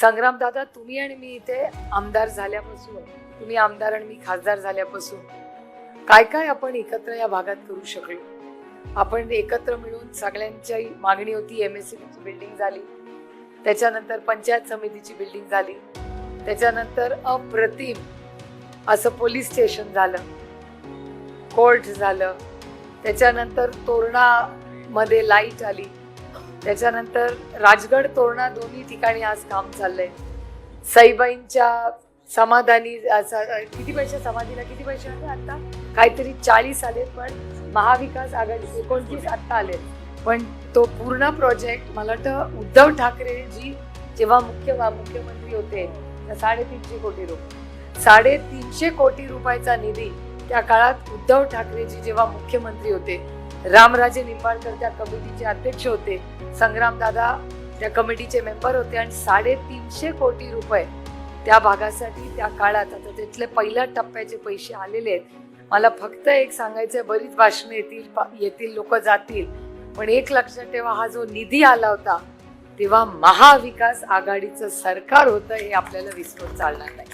संग्राम दादा तुम्ही आणि मी इथे आमदार झाल्यापासून तुम्ही आमदार आणि मी खासदार झाल्यापासून काय काय आपण एकत्र या भागात करू शकलो? आपण एकत्र मिळून सगळ्यांची मागणी होती एम एस सी बिल्डिंग झाली. त्याच्यानंतर पंचायत समितीची बिल्डिंग झाली. त्याच्यानंतर अप्रतिम असं पोलीस स्टेशन झालं. कोर्ट झालं. त्याच्यानंतर तोरणामध्ये लाइट आली. त्याच्यानंतर राजगड तोरणा दोन्ही ठिकाणी आज काम चाललंय. साईबाईंच्या समाधानी किती पैसे समाधीला किती पैसे आले आता? काहीतरी चाळीस आले पण महाविकास आघाडी एकोणतीस आत्ता आले पण तो पूर्ण प्रोजेक्ट मला वाटतं उद्धव ठाकरेजी जेव्हा मुख्य मुख्यमंत्री होते साडेतीनशे कोटी रुपये. साडेतीनशे कोटी रुपयाचा निधी त्या काळात उद्धव ठाकरेजी जेव्हा मुख्यमंत्री होते रामराजे निंबाळकर त्या कमिटीचे अध्यक्ष होते. संग्रामदादा त्या कमिटीचे मेंबर होते आणि साडेतीनशे कोटी रुपये त्या भागासाठी त्या काळात आता तिथले पहिल्या टप्प्याचे पैसे आलेले आहेत. मला फक्त एक सांगायचं बरीच भाषणं येतील येतील लोक जातील. पण एक लक्षात ठेवा हा जो निधी आला होता तेव्हा महाविकास आघाडीचं सरकार होतं हे आपल्याला विसरून चालणार नाही.